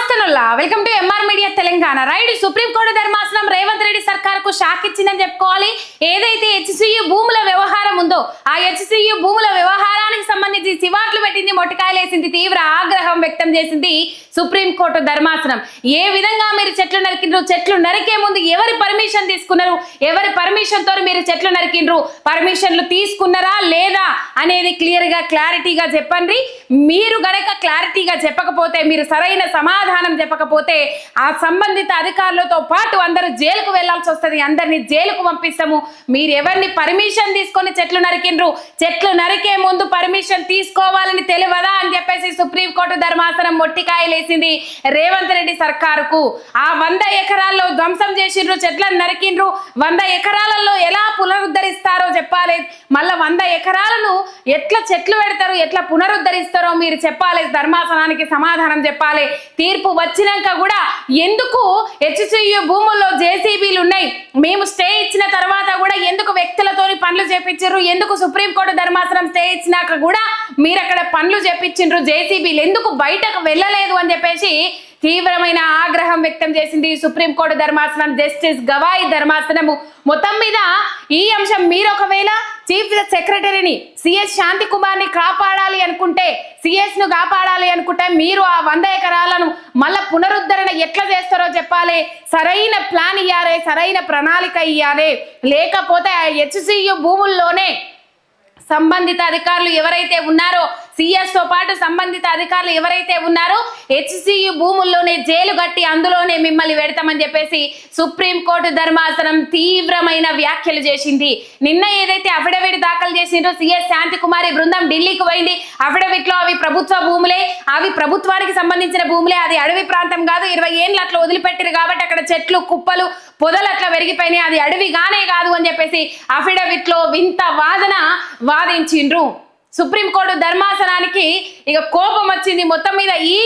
నమస్తేనుల్లా. Welcome to MR media Telangana right supreme court ధర్మాసనం Revanth Reddy సర్కార్కు shock ఇచ్చిందని చెప్పుకోవాలి. ఏదైతే హెచ్సియు భూముల వ్యవహారం ఉందో ఆ హెచ్సియు భూముల వ్యవహారం సంబంధించి సివాట్లు పెట్టింది మొట్టకాయలేసింది తీవ్ర ఆగ్రహం వ్యక్తం చేసింది సుప్రీంకోర్టు ధర్మాసనం. ఏ విధంగా మీరు చెట్లు నరికిండ్రు? చెట్లు నరికే ముందు ఎవరి పర్మిషన్ తీసుకున్నారు? ఎవరి పర్మిషన్తో మీరు చెట్లు నరికిండ్రు? పర్మిషన్లు తీసుకున్నారా లేదా అనేది క్లియర్గా క్లారిటీగా చెప్పండి. మీరు గనక క్లారిటీగా చెప్పకపోతే మీరు సరైన సమాధానం చెప్పకపోతే ఆ సంబంధిత అధికారులతో పాటు అందరూ జైలుకు వెళ్ళాల్సి వస్తుంది. అందరినీ జైలుకు పంపిస్తాము. మీరు ఎవరిని పర్మిషన్ తీసుకొని చెట్లు నరికిండ్రు? చెట్లు నరికే ముందు పర్మిషన్ తీసుకోవాలని తెలియదా అని చెప్పేసి సుప్రీంకోర్టు ధర్మాసనం మొట్టికాయలేసింది రేవంత్ రెడ్డి సర్కారుకు. ఆ వంద ఎకరాల్లో ధ్వంసం చేసిండ్రు చెట్లను నరికిండ్రు. వంద ఎకరాలలో ఎలా పునరుద్ధరిస్తారో చెప్పాలి మళ్ళీ వంద ఎకరాలను ఎట్లా చెట్లు పెడతారు ఎట్లా పునరుద్ధరిస్తారో మీరు చెప్పాలి. ధర్మాసనానికి సమాధానం చెప్పాలి. తీర్పు వచ్చినాక కూడా ఎందుకు హెచ్సియు భూముల్లో జేసీబీలు ఉన్నాయి? మేము స్టే ఇచ్చిన తర్వాత కూడా ఎందుకు వ్యక్తులతోని పనులు చేపించారు ఎందుకు సుప్రీంకోర్టు ధర్మాసనం స్టే ఇచ్చినాక కూడా మీరు అక్కడ పనులు చేపించిండ్రు జేసీబీలు ఎందుకు బయటకు వెళ్ళలేదు అని చెప్పేసి తీవ్రమైన ఆగ్రహం వ్యక్తం చేసింది సుప్రీంకోర్టు ధర్మాసనం జస్టిస్ గవాయి ధర్మాసనము. మొత్తం మీద ఈ అంశం మీరు ఒకవేళ చీఫ్ సెక్రటరీని సిఎస్ శాంతి కుమార్ని కాపాడాలి అనుకుంటే సిఎస్ను కాపాడాలి అనుకుంటే మీరు ఆ వంద ఎకరాలను మళ్ళా పునరుద్ధరణ ఎట్లా చేస్తారో చెప్పాలి. సరైన ప్లాన్ ఇయ్యాలి సరైన ప్రణాళిక ఇయ్యాలి. లేకపోతే ఆ హెచ్సియు భూముల్లోనే సంబంధిత అధికారులు ఎవరైతే ఉన్నారో సిఎస్తో పాటు సంబంధిత అధికారులు ఎవరైతే ఉన్నారో హెచ్సియు భూముల్లోనే జైలు కట్టి అందులోనే మిమ్మల్ని పెడతామని చెప్పేసి సుప్రీంకోర్టు ధర్మాసనం తీవ్రమైన వ్యాఖ్యలు చేసింది. నిన్న ఏదైతే అఫిడవిట్ దాఖలు చేసిండ్రో సిఎస్ శాంతి కుమారి బృందం ఢిల్లీకి పోయింది. అఫిడవిట్లో అవి ప్రభుత్వ భూములే అవి ప్రభుత్వానికి సంబంధించిన భూములే అది అడవి ప్రాంతం కాదు ఇరవై ఏళ్ళు అట్లా వదిలిపెట్టారు కాబట్టి అక్కడ చెట్లు కుప్పలు పొదలు అట్లా పెరిగిపోయినాయి. అది అడవిగానే కాదు అని చెప్పేసి అఫిడవిట్లో వింత వాదన వాదించిండ్రు. సుప్రీంకోర్టు ధర్మాసనానికి ఇక కోపం వచ్చింది. మొత్తం మీద ఈ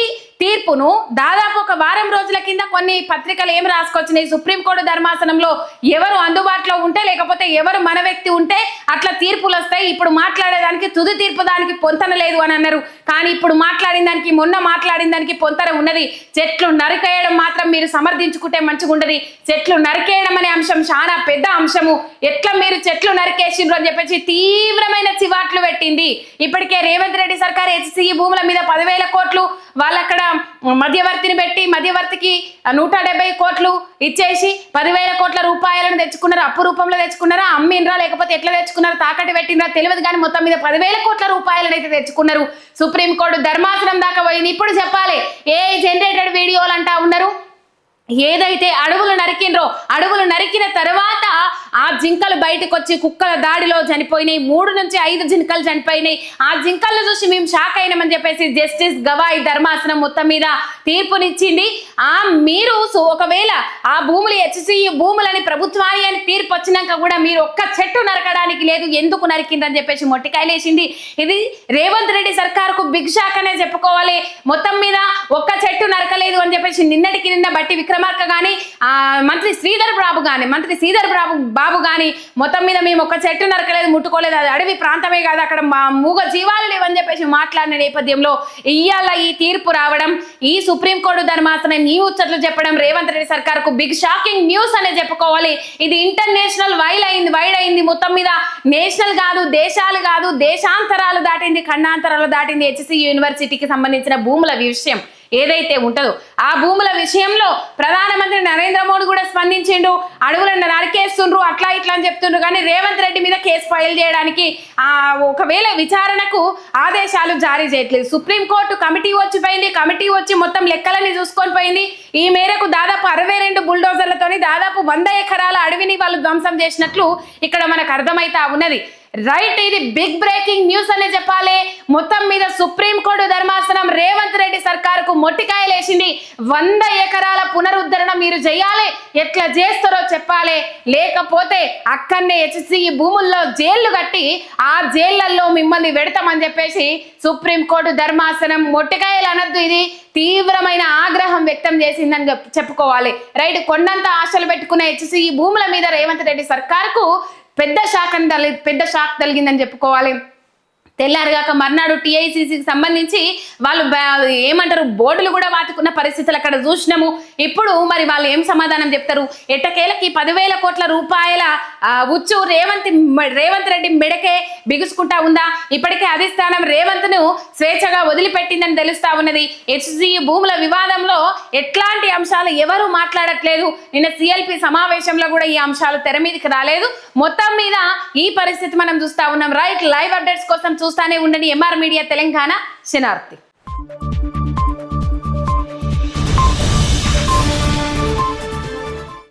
తీర్పును దాదాపు ఒక వారం రోజుల కింద కొన్ని పత్రికలు ఏం రాసుకొచ్చినాయి? సుప్రీంకోర్టు ధర్మాసనంలో ఎవరు అందుబాటులో ఉంటే లేకపోతే ఎవరు మన వ్యక్తి ఉంటే అట్లా తీర్పులు వస్తాయి. ఇప్పుడు మాట్లాడేదానికి తుది తీర్పు దానికి పొంతన లేదు అని అన్నారు. కానీ ఇప్పుడు మాట్లాడిన దానికి మొన్న మాట్లాడిన దానికి పొంతన ఉన్నది. చెట్లు నరికేయడం మాత్రం మీరు సమర్థించుకుంటే మంచిగా ఉండదు. చెట్లు నరికేయడం అనే అంశం చాలా పెద్ద అంశము. ఎట్లా మీరు చెట్లు నరికేసిండ్రు అని చెప్పేసి తీవ్రమైన చివాట్లు పెట్టింది. ఇప్పటికే రేవంత్ రెడ్డి సర్కార్ హెచ్సిఈ భూముల మీద పదివేల కోట్లు వాళ్ళు అక్కడ మధ్యవర్తిని పెట్టి మధ్యవర్తికి నూట డెబ్బై కోట్లు ఇచ్చేసి పదివేల కోట్ల రూపాయలను తెచ్చుకున్నారు? అప్పు రూపంలో తెచ్చుకున్నారా? అమ్మిండ్రా లేకపోతే ఎట్లా తెచ్చుకున్నారు? తాకట్టు పెట్టిండ్రా తెలియదు కానీ మొత్తం మీద పదివేల కోట్ల రూపాయలను అయితే తెచ్చుకున్నారు సుప్రీంకోర్టు ధర్మాసనం దాకా పోయింది. ఇప్పుడు చెప్పాలి ఏ జనరేటెడ్ వీడియోలు అంటా ఉన్నారు? ఏదైతే అడవులు నరికిండ్రో అడవులు నరికిన తర్వాత ఆ జింకలు బయటకు వచ్చి కుక్కల దాడిలో చనిపోయినాయి. మూడు నుంచి ఐదు జింకలు చనిపోయినాయి. ఆ జింకలను చూసి మేము షాక్ అయినామని చెప్పేసి జస్టిస్ గవాయి ధర్మాసనం మొత్తం మీద తీర్పునిచ్చింది. ఆ మీరు సో ఒకవేళ ఆ భూములు హెచ్సియు భూములని ప్రభుత్వాన్ని అని తీర్పు వచ్చినాక కూడా మీరు ఒక్క చెట్టు నరకడానికి లేదు ఎందుకు నరికిందని చెప్పేసి మొట్టికాయలేసింది. ఇది రేవంత్ రెడ్డి సర్కార్కు బిగ్ షాక్ అనే చెప్పుకోవాలి. మొత్తం మీద ఒక్క చెట్టు నరకలేదు అని చెప్పేసి నిన్నటికి నిన్న బట్టి విక్రమార్క గాని ఆ మంత్రి శ్రీధర్ బాబు గాని మంత్రి శ్రీధర్ బాబు బాబు కానీ మొత్తం మీద మేము ఒక చెట్టు నరకలేదు ముట్టుకోలేదు. అది అడవి ప్రాంతమే కాదు అక్కడ మా మూగ జీవాలు లేవని చెప్పేసి మాట్లాడిన నేపథ్యంలో ఇయ్యాల ఈ తీర్పు రావడం ఈ సుప్రీంకోర్టు ధర్మాసనం నీ ఉచ్చట్లు చెప్పడం రేవంత్ రెడ్డి సర్కార్కు బిగ్ షాకింగ్ న్యూస్ అనే చెప్పుకోవాలి. ఇది ఇంటర్నేషనల్ వైల్ అయింది వైడ్ అయింది. మొత్తం మీద నేషనల్ కాదు దేశాలు కాదు దేశాంతరాలు దాటింది ఖండాంతరాలు దాటింది హెచ్సి యూనివర్సిటీకి సంబంధించిన భూముల విషయం. ఏదైతే ఉంటుందో. ఆ భూముల విషయంలో ప్రధానమంత్రి నరేంద్ర మోడీ కూడా స్పందించిండు. అడవులను నరికేస్తుండ్రు అట్లా ఇట్లా అని చెప్తుండ్రు. కానీ రేవంత్ రెడ్డి మీద కేసు ఫైల్ చేయడానికి ఆ ఒకవేళ విచారణకు ఆదేశాలు జారీ చేయట్లేదు. సుప్రీంకోర్టు కమిటీ వచ్చిపోయింది కమిటీ వచ్చి మొత్తం లెక్కలని చూసుకొని పోయింది. ఈ మేరకు దాదాపు అరవై రెండు బుల్డోజర్లతోని దాదాపు వంద ఎకరాల అడవిని వాళ్ళు ధ్వంసం చేసినట్లు ఇక్కడ మనకు అర్థమైతా ఉన్నది. రైట్ ఇది బిగ్ బ్రేకింగ్ న్యూస్ అనే చెప్పాలి. మొత్తం మీద సుప్రీంకోర్టు ధర్మాసనం రేవంత్ రెడ్డి సర్కారుకు మొట్టికాయలేసింది వంద ఎకరాల పునరుద్ధరణ మీరు చేయాలి. ఎట్లా చేస్తారో చెప్పాలి. లేకపోతే అక్కడనే హెచ్సి భూముల్లో జైళ్ళు కట్టి ఆ జైళ్ళలో మిమ్మల్ని పెడతామని చెప్పేసి సుప్రీంకోర్టు ధర్మాసనం మొట్టికాయలు అనద్దు ఇది. తీవ్రమైన ఆగ్రహం వ్యక్తం చేసిందని చెప్- చెప్పుకోవాలి. రైట్ కొండంత ఆశలు పెట్టుకున్న హెచ్సి భూముల మీద రేవంత్ రెడ్డి సర్కార్కు పెద్ద షాక్ అని పెద్ద షాక్ తగిలిందని చెప్పుకోవాలి. తెల్లారుగాక మర్నాడు టీఐసీసీకి సంబంధించి వాళ్ళు ఏమంటారు బోర్డులు కూడా వాటుకున్న పరిస్థితులు అక్కడ చూసినాము. ఇప్పుడు మరి వాళ్ళు ఏం సమాధానం చెప్తారు? ఎట్టకేలకి పదివేల కోట్ల రూపాయల ఉచ్చు రేవంత్ రేవంత్ రెడ్డి మెడకే బిగుసుకుంటా ఉందా? ఇప్పటికే అధిష్టానం రేవంత్ను స్వేచ్ఛగా వదిలిపెట్టిందని తెలుస్తా ఉన్నది. హెచ్సి భూముల వివాదంలో ఎట్లాంటి అంశాలు ఎవరు మాట్లాడట్లేదు. నిన్న సిఎల్పి సమావేశంలో కూడా ఈ అంశాలు తెర మీదకి రాలేదు. మొత్తం మీద ఈ పరిస్థితి మనం చూస్తా ఉన్నాం. రైట్ లైవ్ అప్డేట్స్ కోసం చూస్తానే ఉండండి ఎంఆర్ మీడియా తెలంగాణ శనార్థి